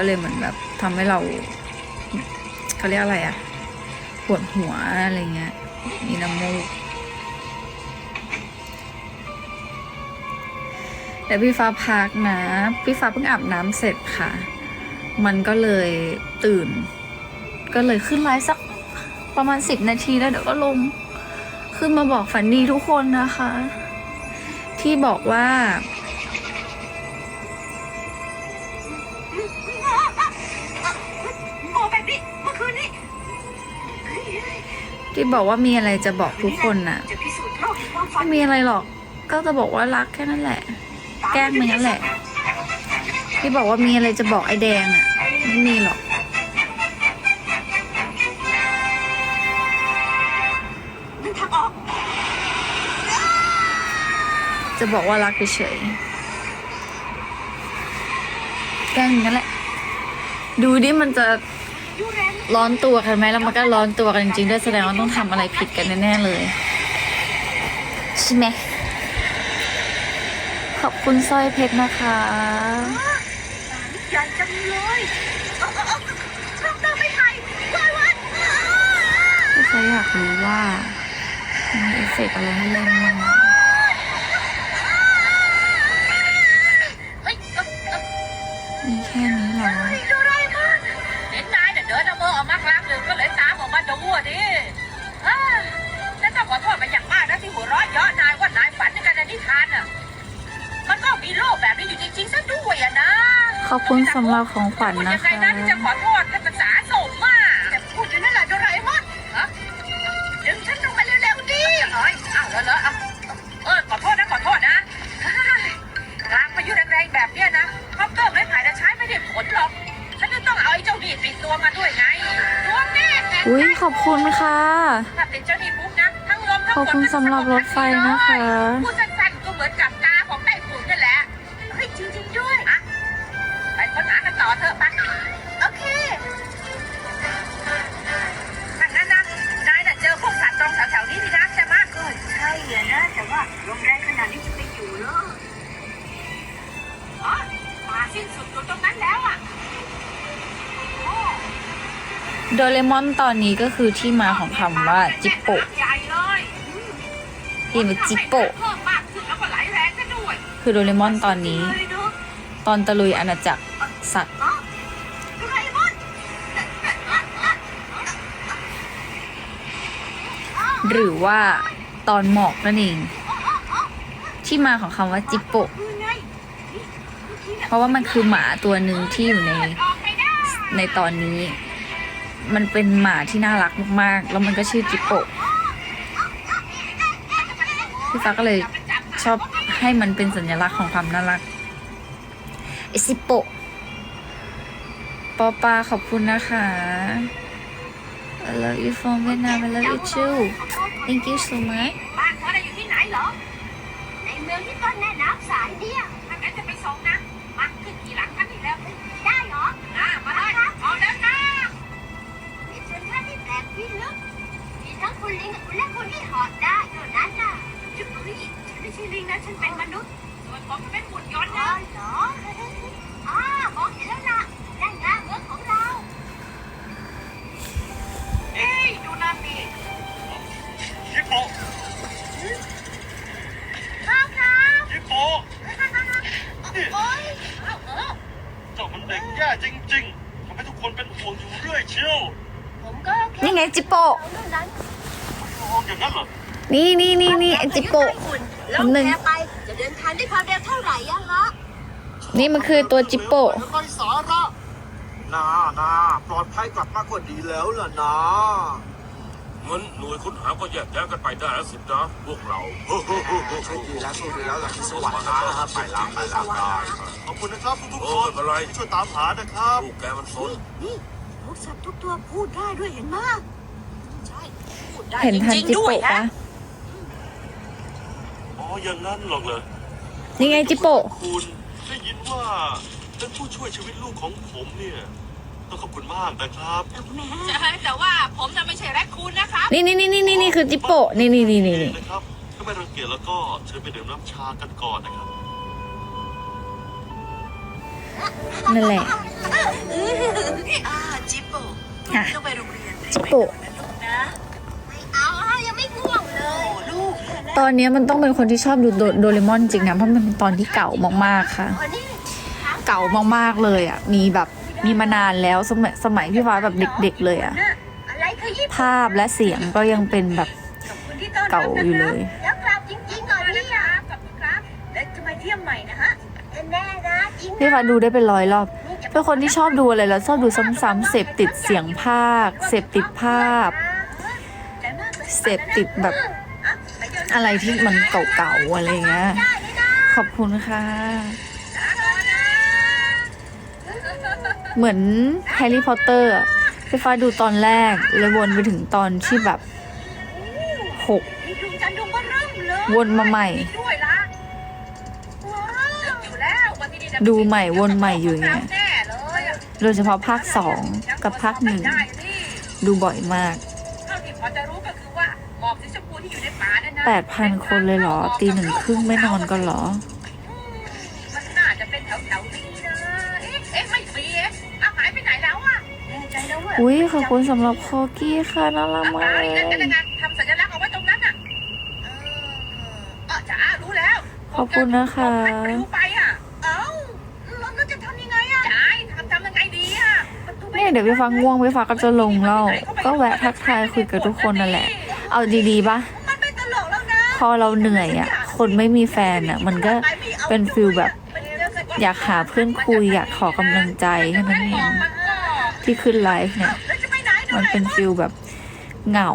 ก็เลยเหมือนแบบทำให้เราเขาเรียกอะไรอะปวดหัวอะไรเงี้ย มีน้ำมูกแต่พี่ฟ้าพักนะ พี่ฟ้าเพิ่งอาบน้ำเสร็จค่ะ มันก็เลยตื่น ก็เลยขึ้นไลฟ์สักประมาณสิบนาทีแล้วเดี๋ยวก็ลง ขึ้นมาบอกฝันดีทุกคนนะคะ ที่บอกว่า ที่บอกว่ามีอะไรจะบอกทุกคนน่ะไม่มีอะไรหรอก ก็จะบอกว่ารักแค่นั้นแหละ แกล้งมันนั่นแหละ ที่บอกว่ามีอะไรจะบอกไอ้แดงอะ ไม่มีหรอกจะบอกว่ารักเฉยแกล้งมันนั่นแหละ ดูดิมันจะ รนร้อนตัวกันไหมแล้วมันก็ร้อนตัวกันจริงๆด้วยแสดงว่าต้องทำอะไรผิดกันแน่ๆเลยใช่ไหมขอบคุณสร้อยเพชรนะคะใหญ่จังเลยเออเออเออชอบเติมไม่ไผ่วายวายพี่เขาอยากรู้ว่ามีเอฟเฟกต์อะไรให้เล่นบ้างเฮ้ยเออเออมีแค่นี้เหรอ อามือออกมากลางดึกก็เลยตามออกมาดูอะดิเอ้ยแล้วต้องขอโทษไปอย่างมากนะที่หัวเราะเยาะนายว่านายฝันในการในนิทานอะ มันก็มีโลกแบบนี้อยู่จริงๆซะด้วยอะนะ ขอบคุณสำหรับของขวัญพูดนะยังไงคะนะที่จะขอโทษกับภาษาสมอะแต่พูดอยู่นั่นแหละโดราเอมอนฮะดึงฉันลงมาเร็วๆดิเอ้ยอ้าวแล้วเหรออะเออขอโทษนะขอโทษนะเฮ้ยกลางพายุแรงๆแบบเนี้ยนะคอปเตอร์ไม่ผ่านจะใช้ไม่ได้ผลหรอกฉันจะต้องเอาไอ้เจ้านี่ติดตัวมาด้วยไงดวงแน่แข็ง อุ้ยขอบคุณค่ะถ้าติดเจ้านี่ปุ๊บนะ ทั้งลมทั้งขอบคุณสำหรับรถไฟนะคะพูดสั้ โดเรมอนตอนนี้ก็คือที่มาของคำว่าจิปโปะใหญ่เลยอืมที่เป็นจิปโปะคือโดเรมอนตอนนี้ ตอนตะลุยอาณาจักรสัตว์ หรือว่าตอนหมอกนั่นเอง ที่มาของคำว่าจิปโปะเพราะว่ามันคือหมาตัวหนึ่งที่อยู่ในในตอนนี้ มันเป็นหมาที่น่ารักมากๆ แล้วมันก็ชื่อจิปโปะพี่ฟ้าก็เลยชอบให้มันเป็นสัญลักษณ์ของความน่ารักไอซิปโปะปอปาขอบคุณนะคะ I love you from Vietnam I love you too thank you so much บ้านเธอน่ะอยู่ที่ไหนเหรอ ในเมืองที่ต้นแม่น้ำสายเนี่ย คุณลิงคุณและคุณที่หอดได้เท่านั้นน่ะจุ๊บเฮ้ยฉันไม่ใช่ลิงนะฉันเป็นมนุษย์ส่วนผมเป็นหุ่นยนต์นะเหรออ่ามองเห็นแล้วล่ะนั่นไงเมืองของเรา เอ้ยดูนั่นดิยิปโปครับครับยิปโปโอ๊ยเอาเออเจ้ามันเด็กแย่จริง ๆทำให้ทุกคนเป็นห่วงอยู่เรื่อยเชียวผมก็นี่ไงจิปโป เรื่องนั้น องอย่างนั้นเหรอนี่นี่นี่นี่ไอจิปโปะแล้วหนึ่งแกไปจะเดินทางด้วยความเร็วเท่าไหร่อะฮะนี่มันคือตัวจิปโปะไร้สาระนานาปลอดภัยกลับมาก็ดีแล้วล่ะนะงั้นหน่วยค้นหาก็แยกย้ายกันไปได้แล้วสินะพวกเราโชคดีแล้วโชคดีแล้วหลังที่สวรรค์นะครับไปแล้วไปแล้วได้ขอบคุณนะครับทุกเอๆคอนไม่เป็นไรที่ช่วยตามหานะครับลูกแกมันสนนี่พวกสัตว์ทุกตัวพูดได้ด้วยเห็นไหมใช่พู ดได้เห็นทันจริงจิๆด้วยโปะปะอ๋อย่างนั้นหรอกเหรอนี่ไงจิโปะ คุณได้ยินว่าท่านผู้ช่วยชีวิตลูกของผมเนี่ย ต้องขอบคุณมากนะครับใช่แต่ว่าผมจะไม่ใช่แรคคุณนะครับนี่นี่นี่นี่นี่คือจิโปะ นี่นี่นี่นี่นี่นะครับ ถ้าไม่รังเกียจแล้วก็เชิญไปดื่มน้ำชากันก่อนนะครับ นั่นแหละ อ่าจิโป้ไปโรงเรียนจิโปะ ตอนนี้มันต้องเป็นคนที่ชอบดูโดเรมอนจริงนะเพราะมันเป็นตอนที่เก่ามากๆค่ะ เก่ามากๆเลยอะมีแบบมีมานานแล้วสมัยสมัยพี่ฟ้าแบบเด็ก ๆ เลยอะภาพและเสียงก็ยังเป็นแบบเก่าอยู่เลยแล้วกลับจริงๆเหรอเนี่ยขอบคุณครับแล้วจะมาเที่ยวใหม่นะฮะแน่นะจริงพี่ฟ้าดูได้เป็นร้อยรอบเป็นคนที่ชอบดูอะไรแล้วชอบดูซ้ำๆเสพติดเสียงภาคเสพติดภาพเสพติดแบบ อะไรที่มันเก่าๆอะไรเงี้ยขอบคุณค่ะ เหมือนแฮร์รี่พอตเตอร์อะพี่ฟ้าดูตอนแรก แล้ววนไปถึงตอนที่แบบหกวนมาใหม่ ดูใหม่วนใหม่อยู่อย่างเงี้ยแน่เลยโดยเฉพาะภาคสองกับภาคหนึ่งดูบ่อยมาก แปดพันคนเลยเหรอ ตีหนึ่งครึ่งไม่นอนกันเหรอ มันน่าจะเป็นแถวๆนี้นะเอ๊ะเอ๊ะไม่มีเอ๊ะอาหายไปไหนแล้วอะใจแล้วเว้อุ้ยขอบคุณสำหรับคอกี้ค่ะน่ารักมากเลย ทำสัญลักษณ์เอาไว้ตรงนั้นอะเออจ๋รู้แล้วขอบคุณนะคะ มัอะ เอ้ไม่เนี่ยเดี๋ยวไปฟังง่วงไปฟังก็จะลงแล้ว ก็แวะทักทายคุยกับทุกคนนั่นแหละ เอาดีๆปะ พอเราเหนื่อยอะ คนไม่มีแฟนอะ มันก็เป็นฟิลแบบ อยากหาเพื่อนคุย อยากขอกำลังใจแค่นั้นเองที่ขึ้นไลฟ์เนี่ย มันเป็นฟิลแบบเหงา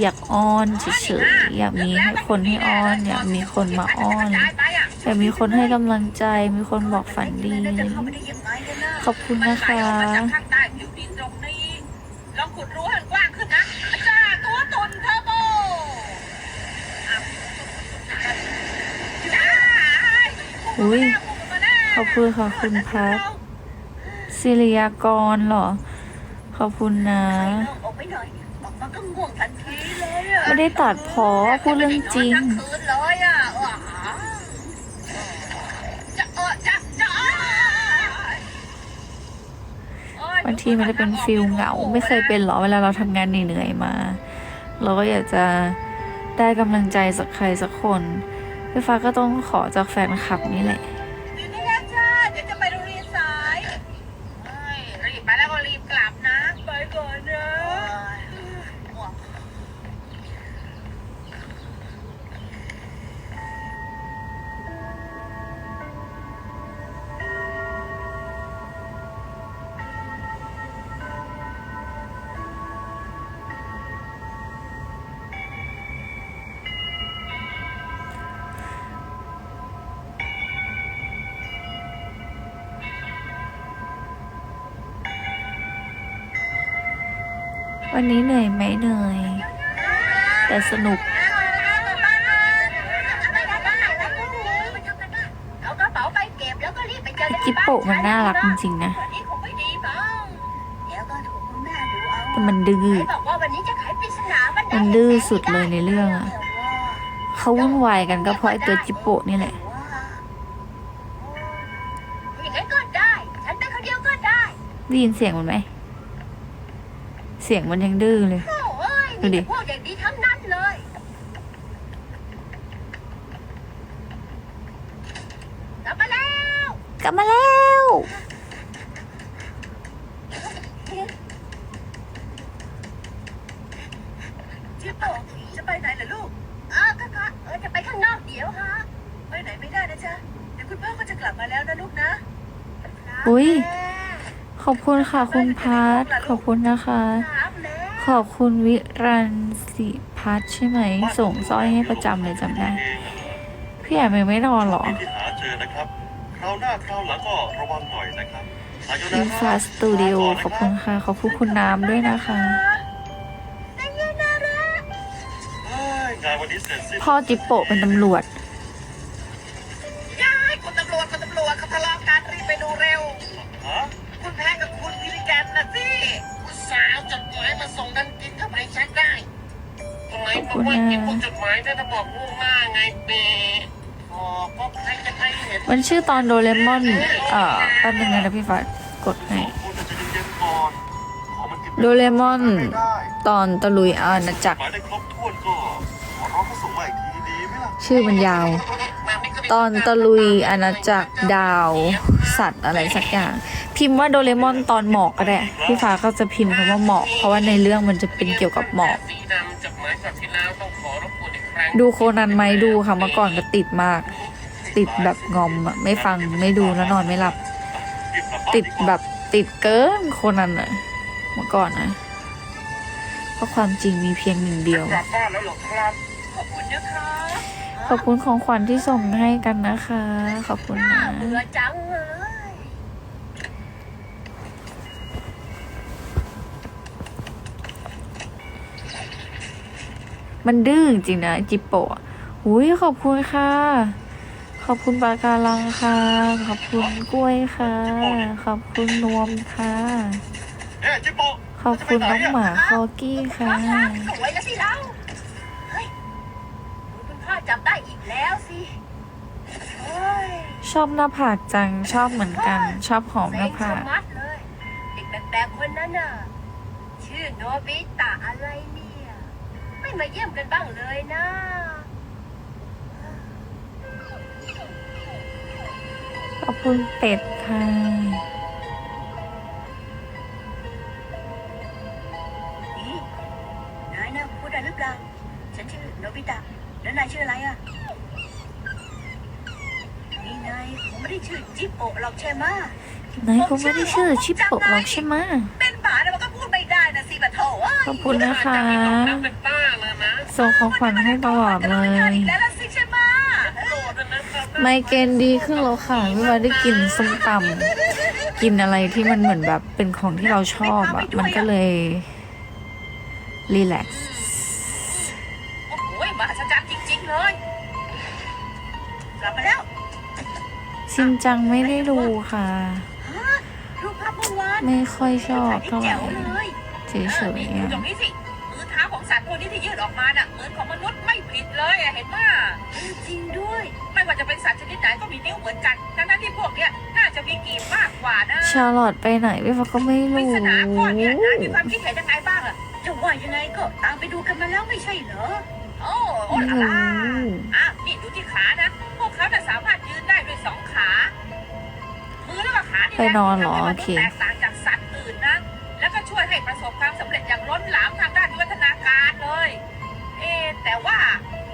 อยากอ้อนเฉยๆอยากมีให้คนให้อ้อน อยากมีคนมาอ้อนอยากมีคนให้กำลังใจ มีคนบอกฝันดี ขอบคุณนะคะ ลองขุดรูให้มันกว้างขึ้นนะอาจารย์ตัวตนเทอร์โบอะจ้า อุ้ยขอบคุณค่ะคุณพัทศิริยากรเหรอ ขอบคุณนะออกไปหน่อยออกมาก็ง่วงทันทีเลยอะไม่ได้ตัดพอพูดเรื่องจริงทั้คืนเลยอะว้าจะเออจะจะโอ๊ยบางทีมันจะเป็นฟิลเหงา ไม่เคยเป็นหรอ เวลาเราทำงานเหนื่อยๆมา เราก็อยากจะได้กำลังใจจากใครสักคน พี่ฟ้าก็ต้องขอจากแฟนคลับนี่แหละ วันนี้เหนื่อยไหมเหนื่อย แต่สนุกเอากระเป๋าไปเก็บแล้วก็รีบไปเจอกันจิปโปะมันน่ารักจริงๆนะวันนี้คงไม่ดีมั้งเดี๋ยวก็ถูกคุณแม่ดูเอาแต่มันดื้อไหนบอกว่าวันนี้จะขายปริศนาบันไดมันดื้อสุดเลยในเรื่องอะเขาวุ่นวายกันก็เพราะไอตัวจิปโปะนี่แหละอย่างนั้นก็ได้ฉันไปคนเดียวก็ได้ได้ยินเสียงมันไหมเสียงมันยังดื้อเลยโอ้เอ้ยดูดิ มีแต่พวกเด็กดีทั้งนั้นเลย กลับมาแล้ว กลับมาแล้ว จิโปจะไปไหนล่ะลูก อ้าวก็ค่ะเออจะไปข้างนอกเดี๋ยวฮะ ไปไหนไม่ได้นะจ๊ะ เดี๋ยวคุณพ่อก็จะกลับมาแล้วนะลูกนะอุ๊ย ขอบคุณค่ะคุณพัทขอบคุณนะคะครับแม่ ขอบคุณวิรันสิพัทใช่ไหม ส่งสร้อยให้ประจำเลยจำได้ พี่แอมยังไม่นอนเหรอที่หาเจอนะครับคราวหน้าคราวหลังก็ระวังหน่อยนะครับอายุอินฟาสตูดิโอขอบคุณค่ะ ขอบคุณคุณน้ำด้วยนะคะแต่ยังน่ารักเฮ้ยงานวันนี้เสร็จสิ้นพ่อจิปโปะเป็นตำรวจ หมายมาส่งดันกินเข้าไปใช้ได้ทำไมบอกว่าเก็บพวกจดหมายได้ถ้าบอกง่วงหน้าไงเปอ๋อก็ใครจะใครเห็นมันชื่อตอนโดเรมอน เอ่อแป๊บนึงนะเดี๋ยวพี่ฟ้ากดให้คุณจะเย็นๆก่อนโดเรมอนไม่ได้ตอนตะลุยอาณาจักรหมายได้ครบถ้วนก็ขอร้องเขาส่งมาอีกทีดีไหมล่ะชื่อมันยาว ตอนตะลุยอาณาจักรดาว สัตว์อะไรสักอย่าง พิมพ์ว่าโดเรมอนตอนหมอกก็ได้พี่ฟ้าก็จะพิมพ์คำว่าหมอก เพราะว่าในเรื่องมันจะเป็นเกี่ยวกับหมอกสีดำจากไม้จากที่แล้วต้องขอรบกวนอีกครั้งดูโคนันไหมดูค่ะเมื่อก่อนก็ติดมาก ติดแบบงอมอะไม่ฟังไม่ดูแล้วนอนไม่หลับรีบกลับบ้านติดกว่าแบบติดเกินโคนันอะเมื่อก่อนนะเพราะความจริงมีเพียงหนึ่งเดียวกลับบ้านแล้วเหรอครับขอบคุณนะคะขอบคุณของขวัญที่ส่งให้กันนะคะ ขอบคุณน่านะเบื่อจังเลย มันดื้อจริงๆนะจิปโปะหุยขอบคุณค่ะ ขอบคุณปลาการังค่ะ ขอบคุณกล้วยค่ะ ขอบคุณนวมค่ะ เอ๊ะจิปโปขอบคุณน้องหมาคอกี้ค่ะ สวยนะสิเราเฮ้ยคุณพ่อจำได้อีกแล้วสิเฮ้ยชอบหน้าผากจังชอบเหมือนกัน ชอบหอมหเซ็น้างชะผากมัดเลย เด็กแปลกๆคนนั้นน่ะ ชื่อโนบิตะอะไรเนี่ย ไม่มาเยี่ยมกันบ้างเลยนะขอบคุณเป็ดค่ะนี่นายนะพูดได้หรือเปล่าฉันชื่อโนบิตะแล้วนายชื่ออะไรอะนี่นายผมไม่ได้ชื่อจิปโอะหรอกใช่ไหมะนายคงไม่ได้ชื่อชิปโปะหรอกใช่ไหมะ เป็นหมาแต่มันก็พูดไม่ได้ นะสิปะโถเอ้ยขอบคุณนะคะนั่งเป็นต้าเลยนะส่งของขวัญให้ตลอดเลยแล้วล่ะสิใช่ไหมะโกรธนะครับไมเกรนดีขึ้นแล้วค่ะไม่ว่าได้กินส้มตำกินอะไรที่มันเหมือนแบบเป็นของที่เราชอบอะมันก็เลย รีแลกซ์โอ้โหมาชัจรรย์จริง ๆ เลยกลับมาแล้วชินจังไม่ได้ดูค่ะ รูปภาพเมื่อวานไม่ค่อยชอบเท่าไหร่แจ๋วเลย เฉยๆนี่อะตรงนี้สิมือเท้าของสัตว์ตัวนี้ที่ยืดออกมาน่ะเหมือนของมนุษย์ไม่ผิดเลยเห็นป่ะจริงด้วย ไม่ว่าจะเป็นสัตว์ชนิดไหนก็มีนิ้วเหมือนกันทั้งนั้นที่พวกเนี้ยน่าจะมีกีบมากกว่านะชาร์ลอตไปไหนพี่ฟ้าก็ไม่ปริรู้ศนาข้อเนี้ยนายมีความคิดเห็นยังไงบ้างอะจะว่ายังไงก็ตามไปดูกันมาแล้วไม่ใช่เหรอโอ้โอ้ล่ะรู้ล่ะอะนี่ดูที่ขานะพวกเขาน่ะสามารถยืนได้ด้วยสองขา มือแล้วก็ขานี่แหละไปนอนเหรอโอเคแตกต่างจาก แล้วก็ช่วยให้ประสบความสำเร็จอย่างล้นหลามทางด้านวิวัฒนาการเลย เอะแต่ว่า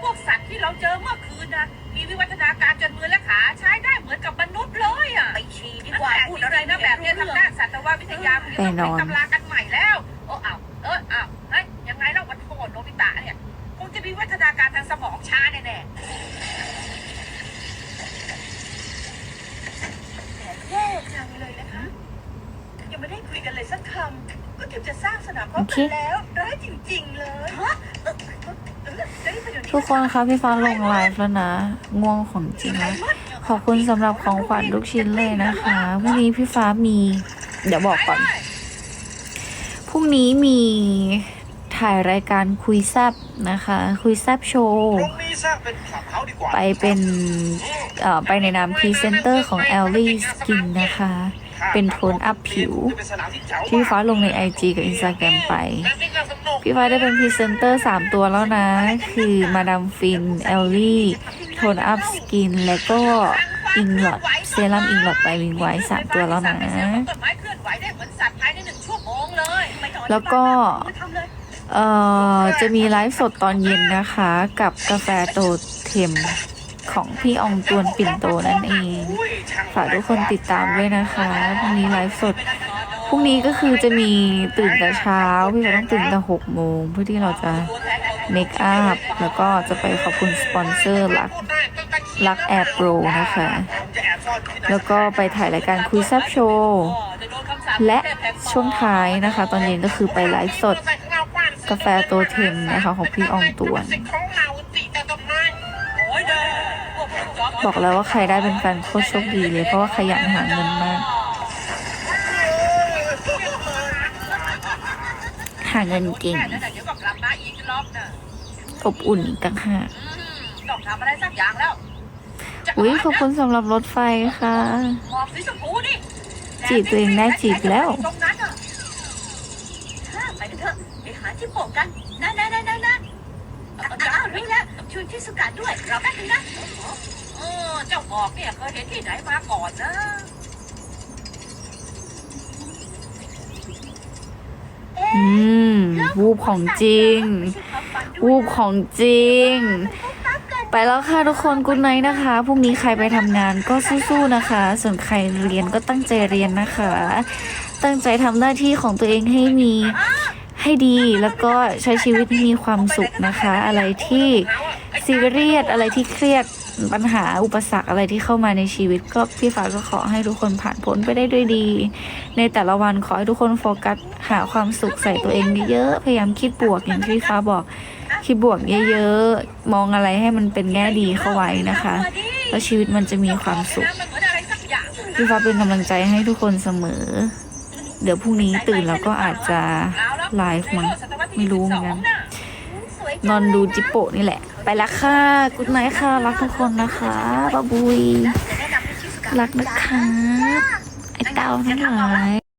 พวกสัตว์ที่เราเจอเมื่อคืนนะมีวิวัฒนาการจนมือและขาใช้ได้เหมือนกับมนุษย์เลยอะไปฉี่ดีกว่าพูดอะไรนะแบบเนี้ยทางด้านสัตววิทยามันจะต้องเป็นตำรากันใหม่แล้วโอ้อ้าวเอออ้าวเฮ้ยยังไงเราวันโทษโนบิตะเนี่ยคงจะมีวิวัฒนาการทางสมองช้าแน่ๆแต่แย่จังเลยนะ คะยังไม่ได้คุยกันเลยสักคำก็เตรียมจะสร้างสนามรบกันแล้ว ร้ายจริง ๆ เลยฮะเออเออเดี๋ยวนี้ไปเดี๋ยวนี้ทุกคนคะพี่ฟ้าลงไลฟ์แล้วนะ ง่วงของจริงแล้วขอบคุณสำหรับของขวัญทุกชิ้นเลยนะคะพรุ่งนี้พี่ฟ้ามี เดี๋ยวบอกก่อนพรุ่งนี้มีถ่ายรายการคุยแซบนะคะ คุยแซบโชว์ตรงนี้สร้างเป็นคลับเฮาส์ดีกว่าไปเป็นเอ่อไปในนามพรีเซนเตอร์ของ e l l i Skin นะคะ เป็นโทนอัพผิวจะเป็นสนามที่แจ๋วที่ฟ้าลงใน IG กับ Instagram ไป พี่ฟ้าได้เป็นพรีเซนเตอร์ 3 ตัวแล้วนะ คือมาดามฟิน เอลลี่โทนอัพสกิน และก็อิงหลอดเซรั่มอิงหลอดไปวิงไว้สามตัวแล้วนะต้นไม้เคลื่อนไหวได้เหมือนสัตว์ภายในหนึ่งชั่วโมงเลยไม่ต้องอธิบายแล้วก็ทำเลยเอ่อจะมีไลฟ์สดตอนเย็นนะคะ กับกาแฟโตเทม ของพี่อองตวนปิ่นโตนั่นเอง ฝากทุกคนติดตามด้วยนะคะพรุ่งนี้ไลฟ์สดพรุ่งนี้ก็คือจะมีตื่นแต่เช้า พี่ฟ้าต้องตื่นแต่หกโมงเพื่อที่เราจะเมคอัพแล้วก็จะไปขอบคุณสปอนเซอร์ลักลักแอร์โปรนะคะแอบซ่อนที่ไหนแล้วก็ไปถ่ายรายการคุยแซบโชว์และช่วงท้ายนะคะ ตอนเย็นก็คือไปไลฟ์สดกาแฟตัวเทมนะคะของพี่อองตวน บอกแล้วว่าใครได้เป็นแฟนโคตรโชคดีเลย เพราะว่าขยันหาเงินมาก หาเงินเก่งอบอุ่นต่างหากอุ้ยขอบคุณสำหรับรถไฟค่ะ จีบตัวเองได้จีบแล้วตรงนั้นน่ะไปกันเถอะไปหาที่โปะกันนะนะนะนะนะอ้าวรู้แล้วชวนที่สุกัดด้วยเราแป๊บนึงนะ เออเจ้าบอกเนี่ยเคยเห็นที่ไหนมาก่อนนะอืมวูบของจริง วูบของจริง ไปแล้วค่ะทุกคนกุ๊ดไนท์นะคะพรุ่งนี้ใครไปทำงานก็สู้ๆนะคะ ส่วนใครเรียนก็ตั้งใจเรียนนะคะ ตั้งใจทำหน้าที่ของตัวเองให้มีให้ดีแล้วก็ใช้ชีวิตให้มีความสุขนะคะ อะไรที่ซีเรียสอะไรที่เครียด ปัญหาอุปสรรคอะไรที่เข้ามาในชีวิต ก็พี่ฟ้าก็ขอให้ทุกคนผ่านพ้นไปได้ด้วยดี ในแต่ละวันขอให้ทุกคนโฟกัสหาความสุขใส่ตัวเองเยอะๆพยายามคิดบวกอย่างที่พี่ฟ้าบอกคิดบวกเยอะๆมองอะไรให้มันเป็นแง่ดีเข้าไว้นะคะ แล้วชีวิตมันจะมีความสุขพี่ฟ้าเป็นกำลังใจให้ทุกคนเสมอ เดี๋ยวพรุ่งนี้ตื่นแล้วก็อาจจะไลฟ์มั้งไม่รู้เหมือนกันนอนดูจิปโปนี่แหละ ไปแล้วค่ะกุ๊ดไนท์ค่ะ รักทุกคนนะคะบาบุย รักนะคะไอ้เต้าทั้งหลาย